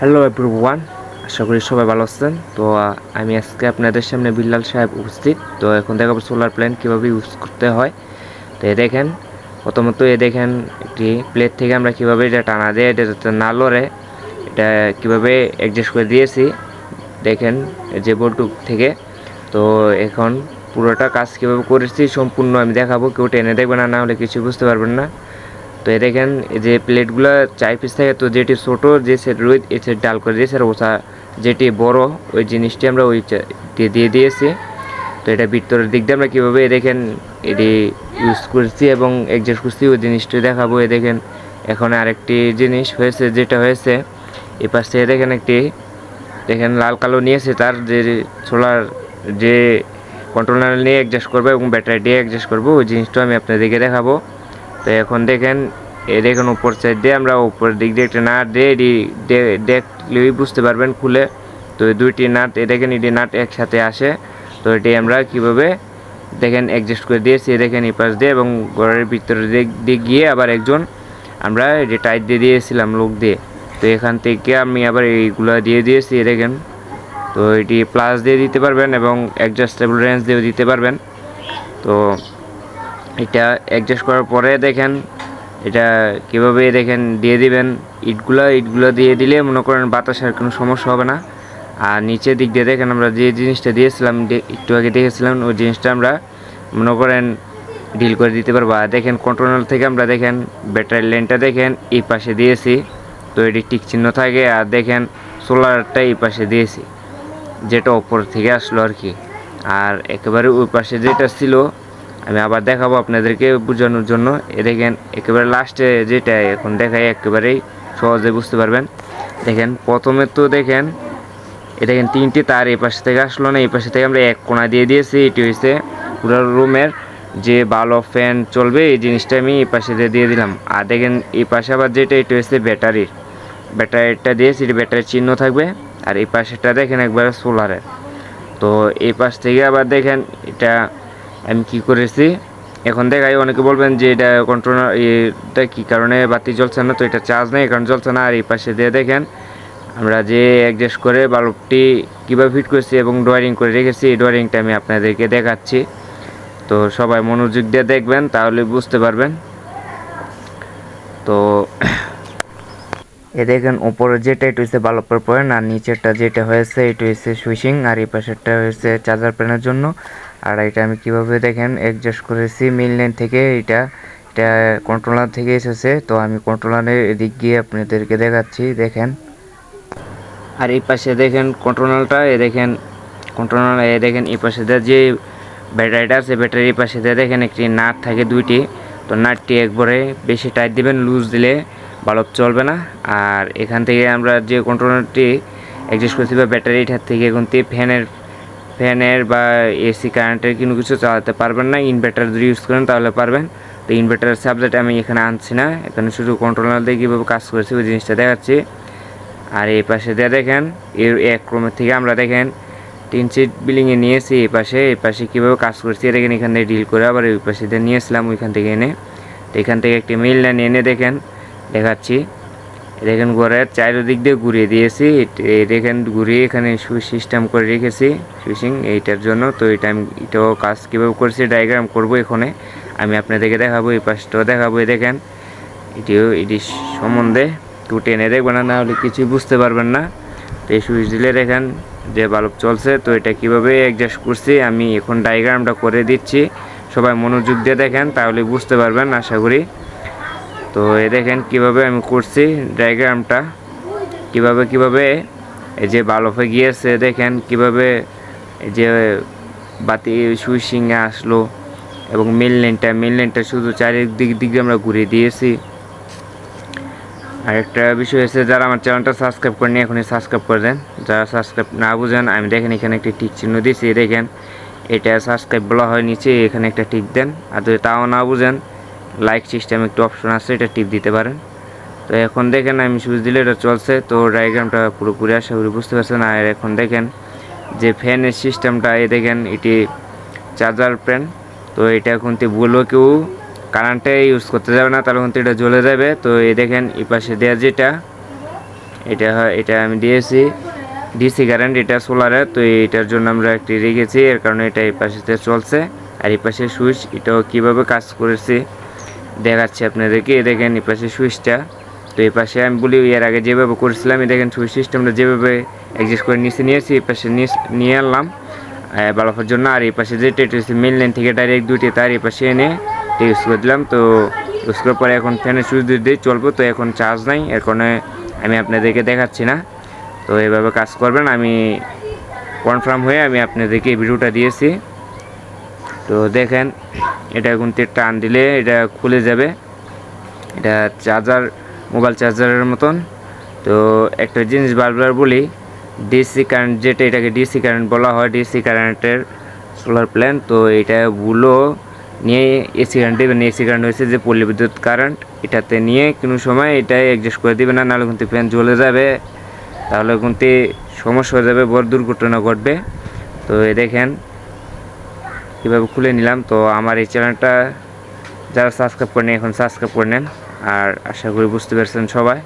Hello everyone আশা করি সবাই ভালো আছেন। তো আমি আজকে আপনাদের সামনে বিল্লাল সাহেব উপস্থিত। তো, এখন দেখাবো সোলার প্ল্যান কীভাবে ইউজ করতে হয়। তো এ দেখেন, প্রথমত এ দেখেন একটি প্লেট থেকে আমরা কীভাবে এটা টানা দিয়ে, এটা যাতে না লড়ে, এটা কীভাবে অ্যাডজাস্ট করে দিয়েছি। দেখেন যে বোর্ডটুক থেকে। তো, এখন পুরোটা কাজ কীভাবে করেছি সম্পূর্ণ আমি দেখাবো। কেউ টেনে দেখবে না না হলে কিছু বুঝতে পারবেন না। তো এই দেখেন যে প্লেটগুলো চার পিস থাকে, তো যেটি ছোট, যে সেট রোদ এই সেট ডাল করে দিয়েছে, আর ওটা যেটি বড়, ওই জিনিসটি আমরা ওই দিয়ে দিয়ে দিয়েছি। তো এটা ভিতরের দিক দিয়ে আমরা কীভাবে দেখেন, এটি ইউজ করছি এবং অ্যাডজাস্ট করছি, ওই জিনিসটি দেখাবো এ দেখেন, এখন আরেকটি জিনিস হয়েছে, যেটা হয়েছে, এই পাশ দেখেন একটি, দেখেন লাল কালো নিয়েছে, তার যে সোলার যে কন্ট্রোলার নিয়ে অ্যাডজাস্ট করব এবং ব্যাটারি দিয়ে অ্যাডজাস্ট করব, ওই জিনিসটা আমি আপনাদেরকে দেখাবো। তো এখন দেখেন, এ দেখেন উপর সাইড দিয়ে আমরা উপর দিক দিয়ে একটা নাট দিয়ে এটি দেখলেই বুঝতে পারবেন খুলে। তো দুইটি নাট, এ দেখেন এটি নাট একসাথে আসে। তো এটি আমরা কীভাবে দেখেন অ্যাডজাস্ট করে দিয়েছি এই দেখেন এই পাশ দিয়ে এবং ঘরের ভিতরের দিক দিক গিয়ে আবার একজন আমরা এটি টাইট দিয়ে দিয়েছিলাম লোক দিয়ে। তো এখান থেকে আমি আবার এইগুলো দিয়ে দিয়েছি এই দেখেন। তো এটি প্লাস দিয়ে দিতে পারবেন এবং অ্যাডজাস্টেবল রেঞ্জ দিয়েও দিতে পারবেন। তো এটা অ্যাডজাস্ট করার পরে দেখেন, এটা কীভাবে দেখেন, দিয়ে দিবেন। ইটগুলো ইটগুলো দিয়ে দিলে মনে করেন বাতাসের কোনো সমস্যা হবে না। আর নিচের দিক দিয়ে দেখেন, আমরা যে জিনিসটা দিয়েছিলাম একটু আগে দেখেছিলাম, ওই জিনিসটা আমরা মনে করেন ডিল করে দিতে পারব। আর দেখেন কন্ট্রোলার থেকে আমরা দেখেন ব্যাটারি লাইনটা দেখেন, এই পাশে দিয়েছি। তো এটি টিক চিহ্ন থাকে, আর দেখেন সোলারটা এই পাশে দিয়েছি। যেটা ওপর থেকে আসলো আর কি। আর একেবারে ওই পাশে যেটা ছিল আমি আবার দেখাবো আপনাদেরকে বোঝানোর জন্য। এ দেখেন, একেবারে লাস্টে যেটা এখন দেখাই একেবারেই সহজে বুঝতে পারবেন। দেখেন, প্রথমে তো দেখেন, এ দেখেন তিনটি তার এই পাশে থেকে আসলো না, এই পাশে থেকে আমরা এক কোণা দিয়ে দিয়েছি, এটি হয়েছে পুরো রুমের যে ভালো ফ্যান চলবে, এই জিনিসটা আমি এই পাশে দিয়ে দিয়ে দিলাম। আর দেখেন, এই পাশে আবার যেটা, এটা হচ্ছে ব্যাটারির ব্যাটারিটা দিয়েছি, এটি ব্যাটারির চিহ্ন থাকবে। আর এই পাশেটা দেখেন একবারে সোলারের তো এই পাশ থেকে আবার দেখেন, এটা আমি কি করেছি? এখন দেখাই, অনেকে বলবেন যে এটা কন্ট্রোলার এটা কী কারণে বাতি জ্বলছে না? তো এটা চার্জ নেই, কারণ জ্বলছে না। আর এই পাশে দিয়ে দেখেন, আমরা যে অ্যাডজাস্ট করে বাল্বটি কীভাবে ফিট করেছি এবং ড্রয়িং করে রেখেছি, এই ড্রয়িংটা আমি আপনাদেরকে দেখাচ্ছি। তো সবাই মনোযোগ দিয়ে দেখবেন, তাহলে বুঝতে পারবেন। তো এ দেখেন, উপরে যেটা, এটা হচ্ছে বাল্বের পয়েন্ট আর নিচেরটা যেটা হয়েছে, এটা হচ্ছে সুইচিং আর এই পাশেরটা হয়েছে চার্জার প্যানের জন্য। আর এটা আমি কীভাবে দেখেন অ্যাডজাস্ট করেছি মিল লাইন থেকে এটা এটা কন্ট্রোলার থেকে এসেছে, তো আমি কন্ট্রোলারের এদিক গিয়ে আপনাদেরকে দেখাচ্ছি, দেখেন। আর এই পাশে দেখেন কন্ট্রোলারটা এ দেখেন কন্ট্রোলার এ দেখেন এই পাশে যে ব্যাটারিটা আছে, ব্যাটারির পাশে দেখেন একটি নাট থাকে দুইটি, তো নাটটি একবারে বেশি টাইট দিবেন লুজ দিলে বাল্ব চলবে না। আর এখান থেকে আমরা যে কন্ট্রোলারটি অ্যাডজাস্ট করছি, বা ব্যাটারিটার থেকে এখন ফ্যানের ফ্যানের বা এসি কারেন্টের কোনো কিছু চালাতে পারবেন না ইনভার্টার যদি ইউজ করেন তাহলে পারবেন। তো ইনভার্টারের সাবজেক্ট আমি এখানে আনছি না, এখানে শুধু কন্ট্রোলার দিয়ে কীভাবে কাজ করেছি ওই জিনিসটা দেখাচ্ছি। আর এই পাশে দিয়ে দেখেন, এর এক ক্রমের থেকে আমরা দেখেন তিন সিট বিল্ডিংয়ে নিয়েছি এই পাশে এই পাশে কীভাবে কাজ করছি দেখেন এখান থেকে ডিল করে আবার ওই পাশে দিয়ে নিয়েছিলাম ওইখান থেকে এনে। তো এখান থেকে একটি মিল লাইন এনে দেখেন, দেখাচ্ছি। দেখেন ঘরের চারিদিক দিয়ে ঘুরিয়ে দিয়েছি। দেখেন ঘুরিয়ে এখানে সিস্টেম করে রেখেছি সুইচিং এইটার জন্য। তো এটা আমি এটাও কাজ কীভাবে করছি ডায়াগ্রাম করব এখানে। আমি আপনাদেরকে দেখাবো, এই পাশটাও দেখাবো, এই দেখেন। এটিও এটি সম্বন্ধে একটু টেনে দেখবেন না হলে কিছুই বুঝতে পারবেন না। তো এই সুইচ দিলে দেখেন যে বাল্ব চলছে, তো এটা কীভাবে অ্যাডজাস্ট করছি, আমি এখন ডায়াগ্রামটা করে দিচ্ছি। সবাই মনোযোগ দিয়ে দেখেন, তাহলে বুঝতে পারবেন, আশা করি। তো এ দেখেন কীভাবে আমি করছি ডায়াগ্রামটা কীভাবে কীভাবে এই যে বাল্বে গিয়েছে, দেখেন কীভাবে এই যে বাতি সুইচিংয়ে আসলো এবং মিল লাইনটা মিল লাইনটা শুধু চারিদিক দিকে আমরা ঘুরিয়ে দিয়েছি। আরেকটা বিষয় হচ্ছে, যারা আমার চ্যানেলটা সাবস্ক্রাইব করেনি এখনই সাবস্ক্রাইব করে দেন। যারা সাবস্ক্রাইব না বুঝেন, আমি দেখেন এখানে একটি টিক চিহ্ন দিয়েছি, দেখেন। এটা সাবস্ক্রাইব বলা হয় নিচে, এখানে একটা টিক দেন। আর যদি তাও না বুঝেন লাইক সিস্টেম একটু অপশন আছে, এটা টিপ দিতে পারেন। তো এখন দেখেন, আমি সুইচ দিলে এটা চলছে। তো ডায়াগ্রামটা পুরোপুরি আশা করি বুঝতে পারছেন। আর এখন দেখেন, যে ফ্যানের সিস্টেমটা এই দেখেন, এটি চার্জার ফ্যান তো এটা এখন তে বলল কেউ কারেন্টে ইউজ করতে যাবে না, তাহলে কিন্তু এটা জ্বলে যাবে। তো এই দেখেন, এই পাশে দেওয়া যেটা, এটা এটা আমি দিয়েছি। ডিসি কারেন্ট এটা সোলারে তো এটার জন্য আমরা একটি রেখেছি। এর কারণে এটা এই পাশেতে চলছে। আর এই পাশে সুইচ এটাও কীভাবে কাজ করেছি? দেখাচ্ছি আপনাদেরকে। এই দেখেন, এই পাশে সুইচটা। তো এই পাশে আমি বলি, এর আগে যেভাবে করেছিলাম, এই দেখেন সুইচ সিস্টেমটা যেভাবে অ্যাডজাস্ট করে নিচে নিয়েছি এই পাশে নিয়ে আনলাম। বালাফার জন্য। আর এই পাশে যেটা এটা হচ্ছে মেন লাইন থেকে ডাইরেক্ট দুইটি তার এই পাশে এনে ইউজ করে দিলাম। তো ইউজ করার পরে এখন ফ্যানের সুইচ দিয়ে চলবো। তো এখন চার্জ নাই কারণে আমি আপনাদেরকে দেখাচ্ছি না। তো এভাবে কাজ করবেন। আমি কনফার্ম হয়ে আমি আপনাদেরকে এই ভিডিওটা দিয়েছি। তো দেখেন, এটা এখন তে টান দিলে এটা খুলে যাবে। এটা চার্জার মোবাইল চার্জারের মতন। তো একটা জিনিস বারবার বলি ডিসি কারেন্ট যেটা এটাকে ডিসি কারেন্ট বলা হয় ডিসি কারেন্টের সোলার প্ল্যান তো এটা গুলো নিয়ে এসি কারেন্ট দেবেন এসি কারেন্ট হয়েছে যে পল্লী বিদ্যুৎ কারেন্ট এটাতে নিয়ে কোনো সময় এটা অ্যাডজাস্ট করে দেবে না, নাহলে কিন্তু ফ্যান জ্বলে যাবে। তাহলে কিন্তু সমস্যা হয়ে যাবে, বড় দুর্ঘটনা ঘটবে। তো দেখেন কীভাবে খুলে নিলাম। তো আমার এই চ্যানেলটা যারা সাবস্ক্রাইব করেন এখন সাবস্ক্রাইব করে নেন। আর আশা করি বুঝতে পেরেছেন সবাই।